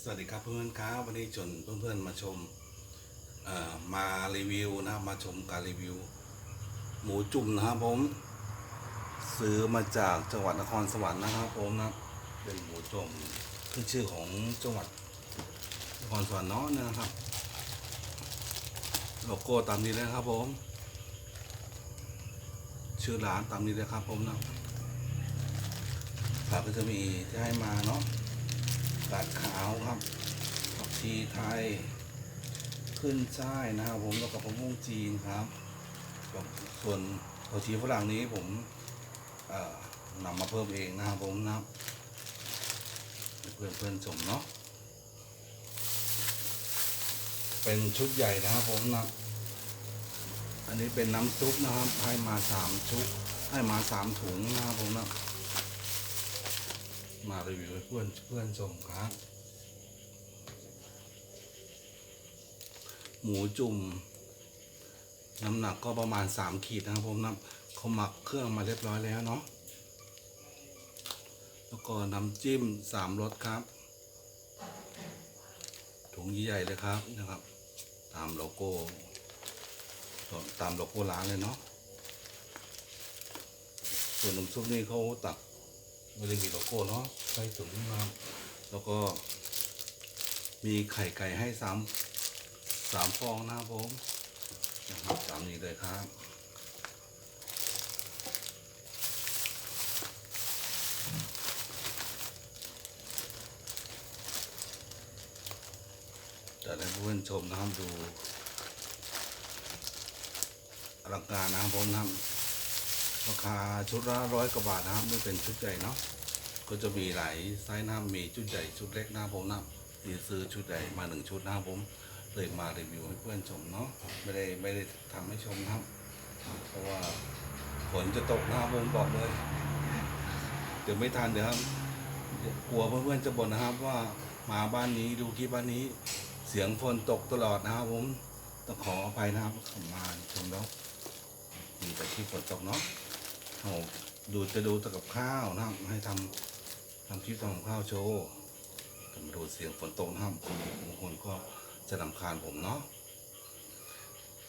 สวัสดีครับเพื่อนๆครับวันนี้ชวนเพื่อนๆมาชมมารีวิวนะครับมาชมการรีวิว หมูจุ่มนะครับผม ซื้อมาจากจังหวัดนครสวรรค์นะครับผมนะเป็นหมูจุ่มขึ้นชื่อของจังหวัดนครสวรรค์เนาะนะครับโลโก้ตามนี้เลยครับผม ชื่อร้านตามนี้เลยครับผมนะผักก็จะมีที่ให้มาเนาะ กาดขาวครับผักชีไทย ขึ้นช่ายนะครับผมแล้วก็มะม่วงจีนครับ ส่วนผักชีฝรั่งนี้ผมนำมาเพิ่มเองนะครับผมนะครับเพื่อนเพื่อนๆชมเนาะเป็นชุดใหญ่นะครับผมนะอันนี้เป็นน้ำซุปนะครับให้มาสามชุดให้มาสามถุงนะครับผมนะ มารีวิวให้เพื่อนเพื่อนชมครับหมูจุ่ม น้ำหนักก็ประมาณสามขีดนะครับผมนะเขาหมักเครื่องมาเรียบร้อยแล้วเนาะแล้วก็น้ำจิ้มสามรสครับ ถุงใหญ่เลยครับนะครับ ตามโลโก้ตามโลโก้ร้านเลยเนาะส่วนน้ำซุปนี่เขาตัก ไม่ได้มีโลโก้เนาะใส่ถุงมาแล้วก็ มีไข่ไก่ให้สามสามฟองนะผมนะครับตามนี้เลยครับจะได้เพื่อนชมนะครับดูอลังการนะครับผมนะครับ ราคาชุดละร้อยกว่าบาทนะครับไม่เป็นชุดใหญ่เนาะก็จะมีหลายไซส์นะครับมีชุดใหญ่ชุดเล็กหนะครับผมนะที่ซื้อชุดใหญ่มาหนึ่งชุดนะครับผมเลยมารีวิวให้เพื่อนชมเนาะไม่ได้ไม่ได้ทำให้ชมนะครับ เพราะว่าฝนจะตกหนะครับผมบอกเลย เดี๋ยวไม่ทันเดี๋ยวครับกลัวเพื่อนๆจะบ่นนะครับว่ามาบ้านนี้ดูคลิปบ้านนี้ เสียงฝนตกตลอดนะครับผมต้องขออภัยนะครับมาชมแล้วมีแต่ที่ฝนตกเนาะ โดูจะดูแต่กับข้าวนะครับให้ทำทำคลิปทำกับข้าวโชว์แต่มาดูเสียงฝนตกนะครับบางคนก็จะลำคาญผมเนาะ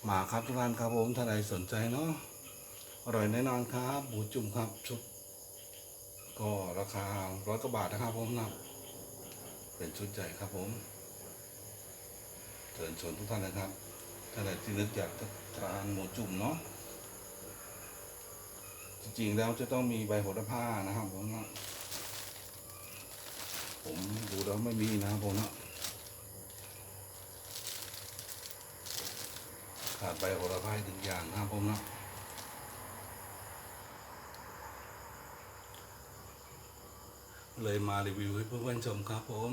มาครับทุกท่านครับผมถ้าใดสนใจเนาะอร่อยแน่นอนครับหมูจุ่มครับชุด ก็ราคาร้อยกว่าบาทนะครับผมนะเป็นชุดใหญ่ครับผมเชิญชวนทุกท่านนะครับถ้าใดที่นึกอยากจะทานหมูจุ่มเนาะ จริงๆแล้วจะต้องมีใบโหระพานะครับผมนะผมดูแล้วไม่มีนะครับผมนะขาดใบโหระพาอีกหนึ่งอย่างนะครับผมนะเลยมารีวิวให้เพื่อนๆชมครับผม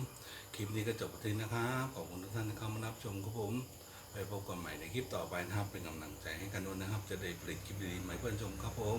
คลิปนี้ก็จบไปทีนะครับ ขอบคุณทุกท่านที่เข้ามารับชมครับผม ไปพบกันใหม่ในคลิปต่อไปนะครับ เป็นกำลังใจให้กันด้วยนะครับ จะได้ผลิตคลิปดีๆให้เพื่อนชมครับผม